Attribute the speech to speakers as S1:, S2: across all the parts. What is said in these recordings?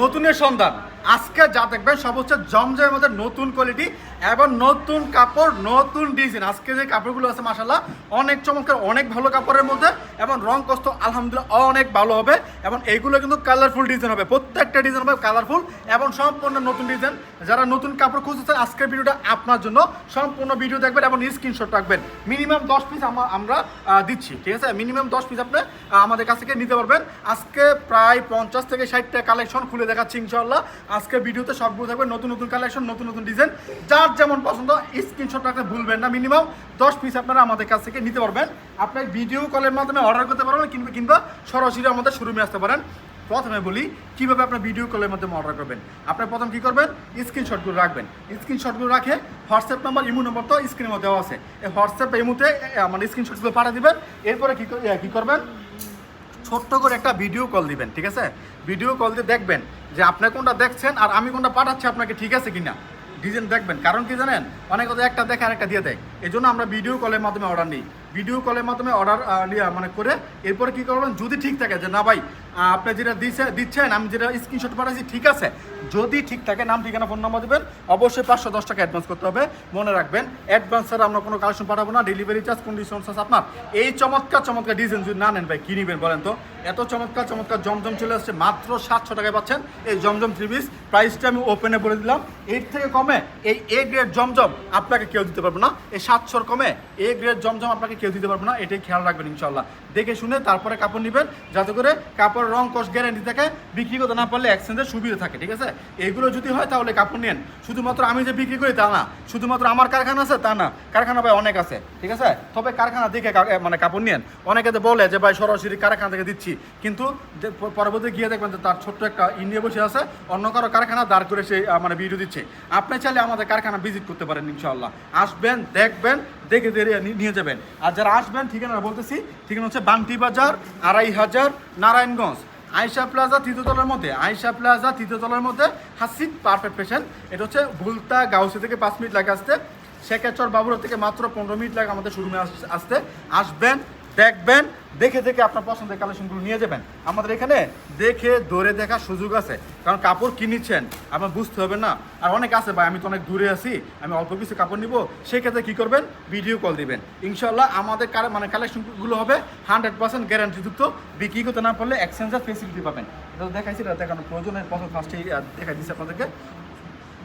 S1: নতুনের সন্ধান। আজকে যা দেখবেন সব হচ্ছে জমজমের মধ্যে নতুন কোয়ালিটি এবং নতুন কাপড়, নতুন ডিজাইন আজকে যে কাপড়গুলো আছে মাসাল্লাহ অনেক চমৎকার, অনেক ভালো কাপড়ের মধ্যে এবং রং কষ্ট, আলহামদুলিল্লাহ, অনেক ভালো হবে এবং এইগুলো কিন্তু কালারফুল ডিজাইন হবে। প্রত্যেকটা ডিজাইন হবে কালারফুল এবং সম্পূর্ণ নতুন ডিজাইন যারা নতুন কাপড় খুঁজতেছেন, আজকের ভিডিওটা আপনার জন্য সম্পূর্ণ ভিডিও দেখবেন এবং স্ক্রিনশট রাখবেন। মিনিমাম দশ পিস আমরা দিচ্ছি, ঠিক আছে? মিনিমাম দশ পিস আপনি আমাদের কাছ থেকে নিতে পারবেন। আজকে প্রায় পঞ্চাশ থেকে ষাটটা কালেকশন খুলে দেখাচ্ছি ইনশাল্লাহ আজকে ভিডিওতে সবগুলো থাকবে। নতুন নতুন কালেকশন নতুন নতুন ডিজাইন যার যেমন পছন্দ স্ক্রিনশট রাখতে ভুলবেন না। মিনিমাম দশ পিস আপনারা আমাদের কাছ থেকে নিতে পারবেন। আপনি ভিডিও কলের মাধ্যমে অর্ডার করতে পারবেন কিংবা কিংবা সরাসরি আমাদের শোরুমে আসতে পারেন। প্রথমে বলি, কীভাবে আপনার ভিডিও কলের মাধ্যমে অর্ডার করবেন? আপনার প্রথম কী করবেন? স্ক্রিনশটগুলো রাখবেন। স্ক্রিনশটগুলো রাখে হোয়াটসঅ্যাপ নাম্বার ইমো নম্বর তো স্ক্রিনের মধ্যে দেওয়া আছে। এই হোয়াটসঅ্যাপ ইমোতে মানে স্ক্রিনশটগুলো পাঠিয়ে দিবেন। এরপরে কি কি করবেন? ছোট্ট করে একটা ভিডিও কল দিবেন, ঠিক আছে? ভিডিও কল দিয়ে দেখবেন যে আপনি কোনটা দেখছেন আর আমি কোনটা পাঠাচ্ছি আপনাকে ঠিক আছে কিনা। ডিজাইন দেখবেন, কারণ কি জানেন? অনেক কথা একটা দেখে আর একটা দিয়ে দেয়। এই জন্য আমরা ভিডিও কলের মাধ্যমে অর্ডার নিই। ভিডিও কলের মাধ্যমে অর্ডার মানে করে এরপরে কি করবেন? যদি ঠিক থাকে যে, না ভাই আপনি যেটা দিচ্ছে দিচ্ছেন, আমি যেটা স্ক্রিনশট পাঠাচ্ছি ঠিক আছে? যদি ঠিক থাকে, নাম, ঠিকানা ফোন নাম্বার দেবেন, অবশ্যই পাঁচশো দশ টাকা অ্যাডভান্স করতে হবে। মনে রাখবেন অ্যাডভান্স ছাড়া আমরা কোনো কালেকশন পাঠাবো না ডেলিভারি চার্জ কন্ডিশন চার্জ আপনার। এই চমৎকার চমৎকার ডিজাইন যদি না নেন ভাই, কী নেবেন বলেন তো? এত চমৎকার চমৎকার জমজম চলে আসছে, মাত্র সাতশো টাকায় পাচ্ছেন এই জমজম থ্রি পিস প্রাইসটা আমি ওপেনে বলে দিলাম। এর থেকে কমে এই এ গ্রেড জমজম আপনাকে কেউ দিতে পারবে না। এই সাতশোর কমে এ গ্রেড জমজম আপনাকে কেউ দিতে পারবে না, এটাই খেয়াল রাখবেন ইনশাল্লাহ দেখে শুনে তারপরে কাপড় নেবেন, যাতে করে কাপড় রং কস গ্যারান্টি থাকে, বিক্রি করতে না পারলে এক্সচেঞ্জের সুবিধা থাকে, ঠিক আছে? এইগুলো যদি হয় তাহলে কাপড় নেন। শুধুমাত্র আমি যে বিক্রি করি তা না, শুধুমাত্র আমার কারখানা আছে তা না, কারখানা ভাই অনেক আছে, ঠিক আছে? তবে কারখানা দেখে মানে কাপড় নেন। অনেকে তো বলে যে, ভাই, সরাসরি কারখানা থেকে দিচ্ছি। কিন্তু পরবর্তী গিয়ে দেখবেন যে, তার ছোট্ট একটা ইন্ডিয়া বসে আছে, অন্য কারও কারখানা দাঁড় করে সে মানে ভিডিও দিচ্ছে। আপনি চাইলে আমাদের কারখানা ভিজিট করতে পারেন ইনশাল্লাহ আসবেন, দেখবেন দেখে দেখে নিয়ে যাবেন। আর যারা আসবেন ঠিকানা বলতেছি, ঠিকানা হচ্ছে বান্টি বাজার, আড়াই হাজার, নারায়ণগঞ্জ। আয়সা প্লাজা তৃতীয়তলার মধ্যে আয়সা প্লাজা তৃতীয়তলার মধ্যে হাসিদ পারফেক্ট পেশেন্ট এটা হচ্ছে ভুলতা গাউসি থেকে পাঁচ মিনিট লাগে আসতে। শেখাচর বাবুরা থেকে মাত্র পনেরো মিনিট লাগে আমাদের শোরুমে আস- আসতে। আসবেন, দেখবেন দেখে দেখে আপনার পছন্দের কালেকশনগুলো নিয়ে যাবেন। আমাদের এখানে দেখে, ধরে দেখার সুযোগ আছে। কারণ কাপড় কিনেছেন, আপনার বুঝতে হবে না। আর অনেক আছে ভাই, আমি তো অনেক দূরে আছি, আমি অল্প কিছু কাপড় নিব। সেক্ষেত্রে কী করবেন? ভিডিও কল দিবেন। ইনশাল্লাহ আমাদের কালে- মানে কালেকশনগুলো হবে হান্ড্রেড পার্সেন্ট গ্যারান্টিযুক্ত বিক্রি করতে না পারলে এক্সচেঞ্জার ফেসিলিটি পাবেন। এটা দেখাইছি, এটা দেখানোর প্রয়োজনের প্রথম ফার্স্টেই দেখাই দিচ্ছি আপনাদেরকে।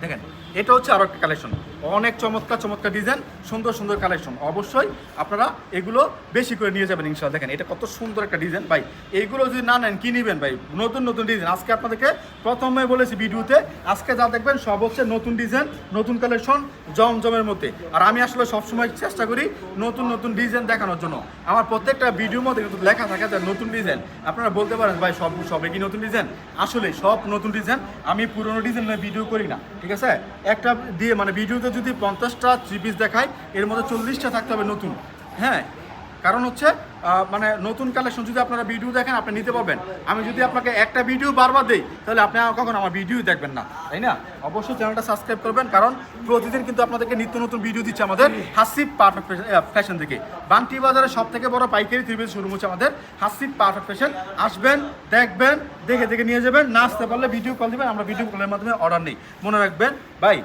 S1: দেখেন। এটা হচ্ছে আরও একটা কালেকশন অনেক চমৎকার চমৎকার ডিজাইন সুন্দর সুন্দর কালেকশন অবশ্যই আপনারা এগুলো বেশি করে নিয়ে যাবেন ইনশাল দেখেন, এটা কত সুন্দর একটা ডিজাইন ভাই এইগুলো যদি না নেন, কি নেবেন ভাই? নতুন নতুন ডিজাইন আজকে আপনাদেরকে প্রথমে বলেছি ভিডিওতে, আজকে যা দেখবেন সব হচ্ছে নতুন ডিজাইন নতুন কালেকশন জমজমের মধ্যে। আর আমি আসলে সবসময় চেষ্টা করি নতুন নতুন ডিজাইন দেখানোর জন্য। আমার প্রত্যেকটা ভিডিওর মধ্যে কিন্তু লেখা থাকে যে নতুন ডিজাইন আপনারা বলতে পারেন, ভাই, সব, সবে কি নতুন ডিজাইন আসলে সব নতুন ডিজাইন আমি পুরনো ডিজাইন ভিডিও করি না, ঠিক আছে? একটা দিয়ে মানে ভিডিওতে যদি পঞ্চাশটা থ্রি পিস দেখায়, এর মধ্যে চল্লিশটা থাকতে হবে নতুন। হ্যাঁ? কারণ হচ্ছে মানে নতুন কালেকশন যদি আপনারা ভিডিও দেখেন, আপনি নিতে পারবেন। আমি যদি আপনাকে একটা ভিডিও বারবার দিই, তাহলে আপনি কখন আমার ভিডিও দেখবেন না। তাই না? অবশ্যই চ্যানেলটা সাবস্ক্রাইব করবেন, কারণ প্রতিদিন কিন্তু আপনাদেরকে নিত্য নতুন ভিডিও দিচ্ছে আমাদের হাসিব পারফেক্ট ফ্যাশন থেকে। বান্টি বাজারে সব থেকে বড় পাইকারি থ্রি শুরু হচ্ছে আমাদের হাসিব পারফেক্ট ফ্যাশন আসবেন, দেখবেন, দেখে দেখে নিয়ে যাবেন, না আসতে পারলে ভিডিও কল দিবেন, আমরা ভিডিও কলের মাধ্যমে অর্ডার নিই। মনে রাখবেন, ভাই,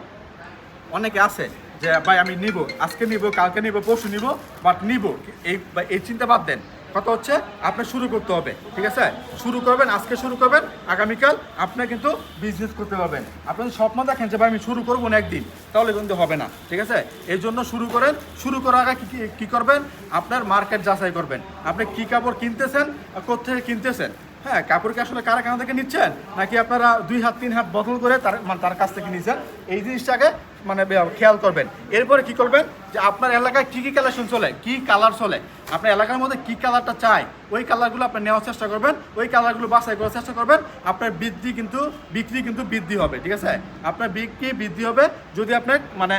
S1: অনেকে আছে যে, ভাই, আমি নিব, আজকে নিব, কালকে নিব, পরশু নিব বাট নিব। এই এই চিন্তা বাদ দেন। কথা হচ্ছে আপনি শুরু করতে হবে, ঠিক আছে? শুরু করবেন, আজকে শুরু করবেন, আগামীকাল আপনি কিন্তু বিজনেস করতে পারবেন। আপনি যদি স্বপ্ন দেখেন যে, ভাই, আমি শুরু করব না একদিন, তাহলে কিন্তু হবে না, ঠিক আছে? এই জন্য শুরু করেন, শুরু করার আগে কি- করবেন? আপনার মার্কেট যাচাই করবেন। আপনি কি কাপড় কিনতেছেন কোথেকে কিনতেছেন? হ্যাঁ কাপড় কি আসলে কারখানা থেকে নিচ্ছেন, নাকি আপনারা দুই হাত, তিন হাত বদল করে তার মানে তার কাছ থেকে নিচ্ছেন? এই জিনিসটাকে মানে খেয়াল করবেন। এরপরে কি করবেন? যে আপনার এলাকায় কী কী কালেকশন চলে, কী কালার চলে, আপনার এলাকার মধ্যে কী কালারটা চাই ওই কালারগুলো আপনি নেওয়ার চেষ্টা করবেন, ওই কালারগুলো বাছাই করার চেষ্টা করবেন, আপনার বৃদ্ধি কিন্তু, বিক্রি কিন্তু বৃদ্ধি হবে, ঠিক আছে? আপনার বিক্রি বৃদ্ধি হবে যদি আপনার মানে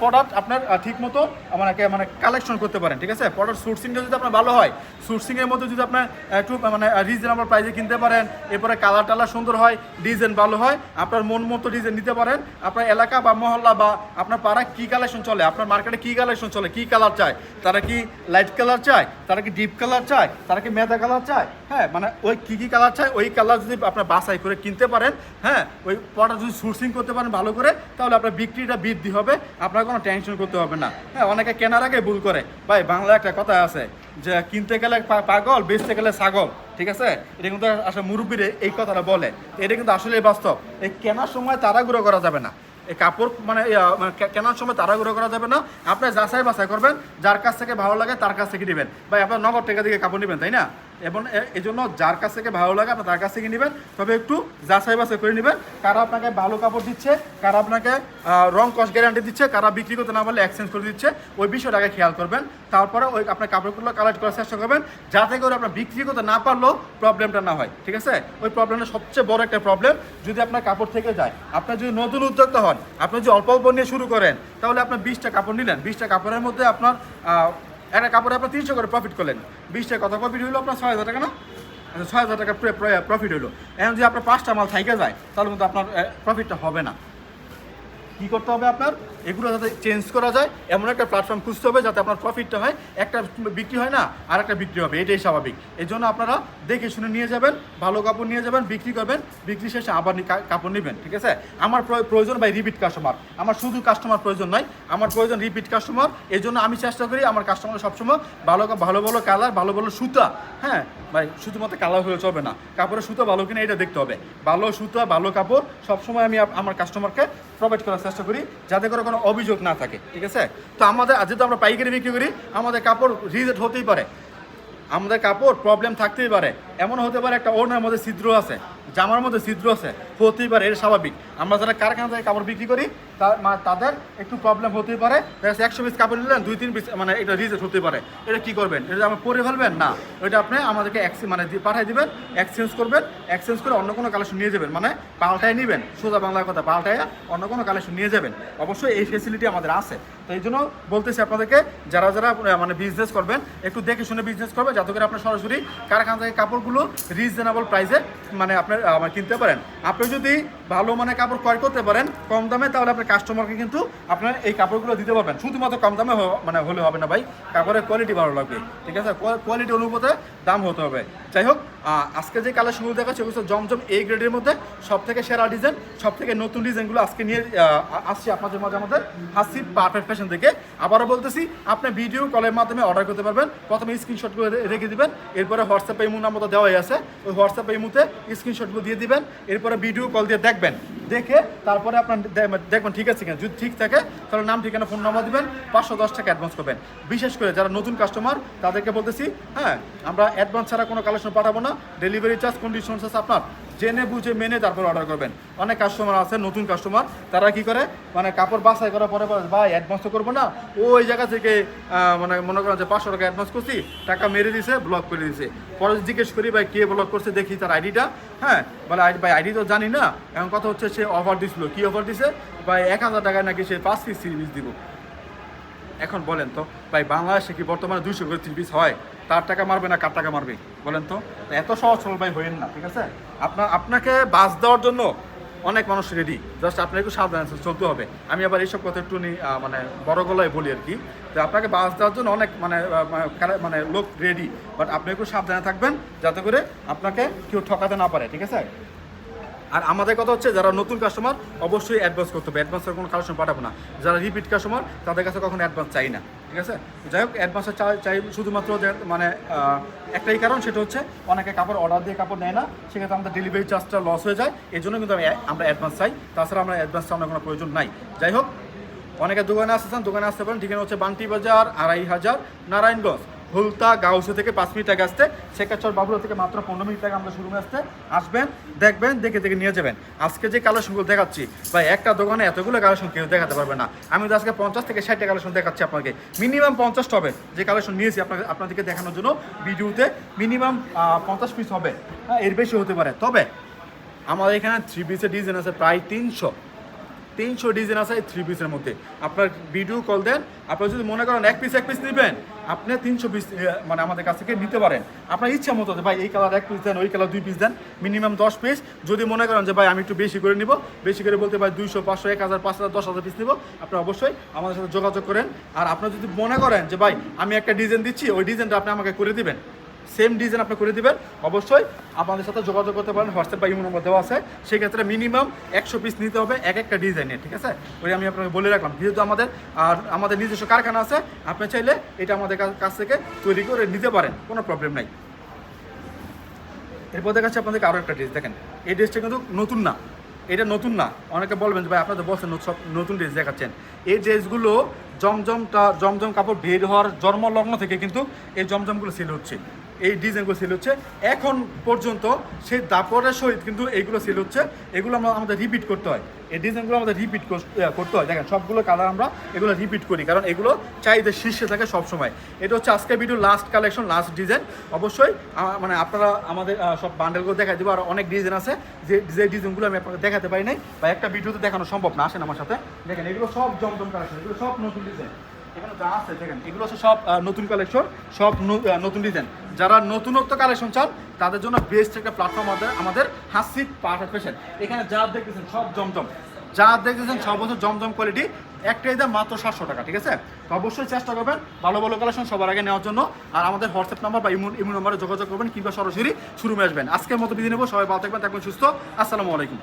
S1: প্রোডাক্ট আপনার ঠিক মতো মানে মানে কালেকশন করতে পারেন, ঠিক আছে? প্রোডাক্ট সোর্সিংটা যদি আপনার ভালো হয় সোর্সিংয়ের মধ্যে যদি আপনার একটু মানে রিজনেবল প্রাইসে কিনতে পারেন, এরপরে কালার টালার সুন্দর হয় ডিজাইন ভালো হয়, আপনার মন মতো ডিজাইন নিতে পারেন, আপনার এলাকা বা মহল্লা বা আপনার পাড়া কি কালেকশন চলে, আপনার মার্কেটে কি কালেকশন চলে, কি কালার চায়, তারা কি লাইট কালার চায়, তারা কি ডিপ কালার চায়, তারা কি কি মেদা কালার চায় হ্যাঁ মানে ওই কি কি কালার চায় ওই কালার যদি আপনার বাছাই করে কিনতে পারেন হ্যাঁ ওই পটা যদি সোর্সিং করতে পারেন ভালো করে, তাহলে আপনার বিক্রিটা বৃদ্ধি হবে, আপনার কোনো টেনশন করতে হবে না। হ্যাঁ অনেকে কেনার আগে ভুল করে। ভাই বাংলা একটা কথা আছে যে কিনতে গেলে পাগল, বেচতে গেলে ছাগল, ঠিক আছে? এটা কিন্তু আসলে মুরব্বীরে এই কথাটা বলে। এটা কিন্তু আসলে বাস্তব। এই কেনার সময় তাড়াগুড়ো করা যাবে না। এই কাপড় মানে মানে কেনার সময় তাড়াগুড়ো করা যাবে না। আপনি যাচাই বাছাই করবেন, যার কাছ থেকে ভালো লাগে তার কাছ থেকে নেবেন। ভাই, আপনার নগদ টাকা দিকে কাপড় নেবেন, তাই না? এবং এই জন্য যার কাছ থেকে ভালো লাগে আপনি তার কাছ থেকে নেবেন। তবে একটু যাচাই বাছাই করে নেবেন। কারা আপনাকে ভালো কাপড় দিচ্ছে, কারা আপনাকে রং কস্ট গ্যারান্টি দিচ্ছে, কারা বিক্রি করতে না পারলে এক্সচেঞ্জ করে দিচ্ছে, ওই বিষয়টাকে খেয়াল করবেন। তারপরে ওই আপনার কাপড়গুলো কালেক্ট করার চেষ্টা করবেন, যাতে করে আপনার বিক্রি করতে না পারলেও প্রবলেমটা না হয়, ঠিক আছে? ওই প্রবলেমটা সবচেয়ে বড় একটা প্রবলেম যদি আপনার কাপড় থেকে যায়। আপনার যদি নতুন উদ্যোক্তা হন, আপনি যদি অল্প অল্প নিয়ে শুরু করেন, তাহলে আপনার বিশটা কাপড় নিলেন। বিশটা কাপড়ের মধ্যে আপনার একটা কাপড়ে আপনার তিনশো করে প্রফিট করলেন। বিশ টাকা কত প্রফিট হইল আপনার ছয় হাজার টাকা না? আচ্ছা, ছয় হাজার টাকা প্রফিট হলো এখন যদি আপনার পাঁচটা মাল থাইকে যায় তাহলে কিন্তু আপনার প্রফিটটা হবে না। কি করতে হবে আপনার? এগুলো যাতে চেঞ্জ করা যায়, এমন একটা প্ল্যাটফর্ম খুঁজতে হবে যাতে আপনার প্রফিটটা হয়। একটা বিক্রি হয় না, আর একটা বিক্রি হবে, এটাই স্বাভাবিক। এই জন্য আপনারা দেখে শুনে নিয়ে যাবেন, ভালো কাপড় নিয়ে যাবেন, বিক্রি করবেন, বিক্রি শেষে আবার কাপড় নেবেন, ঠিক আছে? আমার প্রয়- প্রয়োজন বাই রিপিট কাস্টমার আমার শুধু কাস্টমার প্রয়োজন নয় আমার প্রয়োজন রিপিট কাস্টমার এই জন্য আমি চেষ্টা করি আমার কাস্টমার সবসময় ভালো ভালো ভালো কালার ভালো ভালো সুতা হ্যাঁ? ভাই, শুধুমাত্র কালার হলে চলবে না। কাপড়ের সুতো ভালো কিনা এটা দেখতে হবে। ভালো সুতা, ভালো কাপড় সবসময় আমি আমার কাস্টমারকে প্রোভাইড করার চেষ্টা করি, যাতে করে কোনো অভিযোগ না থাকে, ঠিক আছে? তো আমাদের যেহেতু আমরা পাইকারি বিক্রি করি, আমাদের কাপড় রিজেক্ট হতেই পারে। আমাদের কাপড় প্রবলেম থাকতেই পারে। এমন হতে পারে একটা ওড়নার মধ্যে ছিদ্র আছে, জামার মধ্যে ছিদ্র আছে, হতেই পারে, এটা স্বাভাবিক। আমরা যারা কারখানা থেকে কাপড় বিক্রি করি তাদের একটু প্রবলেম হতেই পারে। একশো পিস কাপড় নিলেন, দুই, তিন পিস মানে এটা রিজেক্ট হতে পারে। এটা কি করবেন? এটা আপনি পরে ফেলবেন? না। ওইটা আপনি আমাদেরকে মানে পাঠিয়ে দিবেন এক্সচেঞ্জ করবেন এক্সচেঞ্জ করে অন্য কোনো কালেকশন নিয়ে যাবেন। মানে পাল্টায় নেবেন। সোজা বাংলার কথা পাল্টায় অন্য কোনো কালেকশন নিয়ে যাবেন। অবশ্যই এই ফেসিলিটি আমাদের আছে। তো এই জন্য বলতেছি আপনাদেরকে, যারা যারা মানে বিজনেস করবেন, একটু দেখে শুনে বিজনেস করবেন, যাতে করে আপনার সরাসরি কারখানা থেকে কাপড়গুলো রিজনেবল প্রাইসে মানে আপনার মানে কিনতে পারেন। আপনি যদি ভালো মানে কাপড় ক্রয় করতে পারেন, কম দামে, তাহলে আপনার কাস্টমারকে কিন্তু আপনার এই কাপড়গুলো দিতে পারবেন। শুধুমাত্র কম দামে মানে হলে হবে না ভাই। কাপড়ের কোয়ালিটি ভালো লাগবে। ঠিক আছে? কোয়ালিটি অনুপাতে দাম হতে হবে। যাই হোক আজকে যে কালেকশনগুলো দেখাচ্ছে, ওগুলো জমজম এই গ্রেডের মধ্যে। সব থেকে সেরা ডিজাইন সব থেকে নতুন ডিজাইনগুলো আজকে নিয়ে আসছি আপনাদের মাঝে আমাদের হাসি পারফেক্ট ফ্যাশন থেকে আবারও বলতেছি, আপনি ভিডিও কলের মাধ্যমে অর্ডার করতে পারবেন। প্রথমে স্ক্রিনশটগুলো রেখে দিবেন, এরপরে হোয়াটসঅ্যাপে ইমু নাম্বার দেওয়াই আছে। ওই হোয়াটসঅ্যাপে ইমুতে স্ক্রিনশটগুলো দিয়ে দিবেন, এরপরে ভিডিও কল দিয়ে দেখবেন। দেখে তারপরে আপনার দেখবেন ঠিক আছে কিনা। যদি ঠিক থাকে, তাহলে নাম, ঠিকানা ফোন নাম্বার দিবেন, পাঁচশো দশ টাকা অ্যাডভান্স করবেন। বিশেষ করে যারা নতুন কাস্টমার তাদেরকে বলতেছি হ্যাঁ আমরা অ্যাডভান্স ছাড়া কোনো কালেকশন পাঠাবো না। ডেলিভারি চার্জ কন্ডিশনস আছে আপনার। জেনে বুঝে মেনে তারপর অর্ডার করবেন। অনেক কাস্টমার আছে, নতুন কাস্টমার তারা কি করে? মানে কাপড় বাছাই করার পরে বলে, ভাই অ্যাডভান্স তো করব না। ওই জায়গা থেকে মানে মনে করেন যে পাঁচশো টাকা অ্যাডভান্স করছি, টাকা মেরে দিছে ব্লক করে দিছে। পরে জিজ্ঞেস করি, ভাই, কে ব্লক করছে, দেখি তার আইডিটা হ্যাঁ বলে আইডি ভাই আইডি তো জানি না। এখন কথা হচ্ছে, সে অফার দিছিল। কি অফার দিছে? ভাই, এক হাজার টাকায় নাকি সে পাঁচ পিস সিরিজ দিব। এখন বলেন তো, ভাই, বাংলাদেশে কি বর্তমানে দুইশো করে তিন পিস হয়? তার টাকা মারবে না কার টাকা মারবে? বলেন তো। এত সহজ সরল ভাই হইেন না, ঠিক আছে? আপনার আপনাকে বাস দেওয়ার জন্য অনেক মানুষ রেডি জাস্ট আপনার একটু সাবধানে চলতে হবে। আমি আবার এইসব কথা একটু মানে বড় গলায় বলি আর কি। তো আপনাকে বাস দেওয়ার জন্য অনেক মানে মানে মানে লোক রেডি বাট আপনি একটু সাবধানে থাকবেন, যাতে করে আপনাকে কেউ ঠকাতে না পারে, ঠিক আছে? আর আমাদের কথা হচ্ছে, যারা নতুন কাস্টমার অবশ্যই অ্যাডভান্স করতে হবে। অ্যাডভান্সের কোনো কালেকশন পাঠাবো না। যারা রিপিট কাস্টমার তাদের কাছে কখনো অ্যাডভান্স চাই না। ঠিক আছে? যাই হোক অ্যাডভান্সের চাই চাই শুধুমাত্র মানে একটাই কারণ, সেটা হচ্ছে অনেকে কাপড় অর্ডার দিয়ে কাপড় নেয় না, সেক্ষেত্রে আমাদের ডেলিভারি চার্জটা লস হয়ে যায়। এই জন্য কিন্তু আমরা অ্যাডভান্স চাই। তাছাড়া আমরা অ্যাডভান্স চাওয়ার কোনো প্রয়োজন নাই। যাই হোক, অনেকে দোকানে আসতেছেন দোকানে আসতে পারেন। ঠিকানা হচ্ছে বান্টি বাজার, আড়াই হাজার, নারায়ণগঞ্জ। হুলতা গাউসে থেকে পাঁচ মিনিট আগে আসতে শেখাচর বাবুরা থেকে মাত্র পনেরো মিনিট আগে আমরা শোরুমে আসতে আসবেন, দেখবেন, দেখে দেখে নিয়ে যাবেন। আজকে যে কালেকশনগুলো দেখাচ্ছি, ভাই, একটা দোকানে এতগুলো কালেকশন কেউ দেখাতে পারবে না। আমি তো আজকে পঞ্চাশ থেকে ষাটটা কালেকশন দেখাচ্ছি আপনাকে। মিনিমাম পঞ্চাশটা হবে। যে কালেকশন নিয়েছি আপনাকে, আপনাদেরকে দেখানোর জন্য ভিডিওতে মিনিমাম পঞ্চাশ পিস হবে। হ্যাঁ এর বেশি হতে পারে। তবে আমাদের এখানে থ্রি পিসের ডিজাইন আছে প্রায় তিনশো। তিনশো ডিজাইন আছে এই থ্রি পিসের মধ্যে। আপনার ভিডিও কল দেন, আপনার যদি মনে করেন এক পিস এক পিস নেবেন, আপনি তিনশো পিস মানে আমাদের কাছ থেকে নিতে পারেন। আপনার ইচ্ছা মতো ভাই, এই কালার এক পিস দেন, ওই কালার দুই পিস দেন মিনিমাম দশ পিস যদি মনে করেন যে, ভাই, আমি একটু বেশি করে নিব, বেশি করে বলতে, ভাই, দুইশো, পাঁচশো, এক হাজার, পাঁচ হাজার, দশ হাজার পিস নিব। আপনি অবশ্যই আমাদের সাথে যোগাযোগ করেন। আর আপনার যদি মনে করেন যে, ভাই, আমি একটা ডিজাইন দিচ্ছি, ওই ডিজাইনটা আপনি আমাকে করে দিবেন। সেম ডিজাইন আপনি করে দিবেন। অবশ্যই আপনাদের সাথে যোগাযোগ করতে পারেন, হোয়াটসঅ্যাপ বা ইমো নম্বর দেওয়া আছে। সেক্ষেত্রে মিনিমাম একশো পিস নিতে হবে এক একটা ডিজাইনের ঠিক আছে? ওই আমি আপনাকে বলে রাখলাম। যেহেতু আমাদের, আর আমাদের নিজস্ব কারখানা আছে, আপনি চাইলে এটা আমাদের কাছ থেকে তৈরি করে নিতে পারেন, কোনো প্রবলেম নাই। এরপর দেখাচ্ছি আপনাদেরকে আরও একটা ড্রেস দেখেন। এই ড্রেসটা কিন্তু নতুন না। এটা নতুন না। অনেকে বলবেন যে, ভাই আপনাদের বলছেন সব নতুন ড্রেস দেখাচ্ছেন। এই ড্রেসগুলো জমজমটা, জমজম কাপড় বের হওয়ার জন্মলগ্ন থেকে কিন্তু এই জমজমগুলো সেল হচ্ছে। এই ডিজাইনগুলো সেল হচ্ছে। এখন পর্যন্ত সেই দাপরের সহিত কিন্তু এইগুলো সেল হচ্ছে। এগুলো আমরা আমাদের রিপিট করতে হয়। এই ডিজাইনগুলো আমাদের রিপিট করতে হয়। দেখেন, সবগুলো কালার আমরা এগুলো রিপিট করি, কারণ এগুলো চাহিদা শীর্ষে থাকে সবসময়। এটা হচ্ছে আজকের video last collection last design অবশ্যই মানে আপনারা আমাদের সব বান্ডেলগুলো দেখাই দেবো। আর অনেক ডিজাইন আছে। যে যে ডিজাইনগুলো আমি আপনাকে দেখাতে পারি নাই, বা একটা ভিডিওতে দেখানো সম্ভব না। আসেন আমার সাথে। দেখেন, এগুলো সব জমজম কালেকশন এগুলো সব নতুন ডিজাইন এখানে যা আছে, দেখেন, এগুলো হচ্ছে সব নতুন কালেকশন সব নতুন ডিজাইন যারা নতুনত্ব কালেকশন চান, তাদের জন্য বেস্ট একটা প্ল্যাটফর্ম আমাদের আমাদের হাসি পারফেক্ট ফ্যাশন এখানে যা দেখতেছেন সব জমজম। যা দেখতেছেন সব বছর জমজম কোয়ালিটি একটাই দাম মাত্র সাতশো টাকা, ঠিক আছে? তো অবশ্যই চেষ্টা করবেন ভালো ভালো কালেকশন সবার আগে নেওয়ার জন্য। আর আমাদের হোয়াটসঅ্যাপ নাম্বার বা ইমো ইমো নাম্বারে যোগাযোগ করবেন, কিংবা সরাসরি শুরুমে আসবেন। আজকের মতো বিধি নেব, সবাই ভালো থাকবেন থাকবেন সুস্থ। আসসালামু আলাইকুম।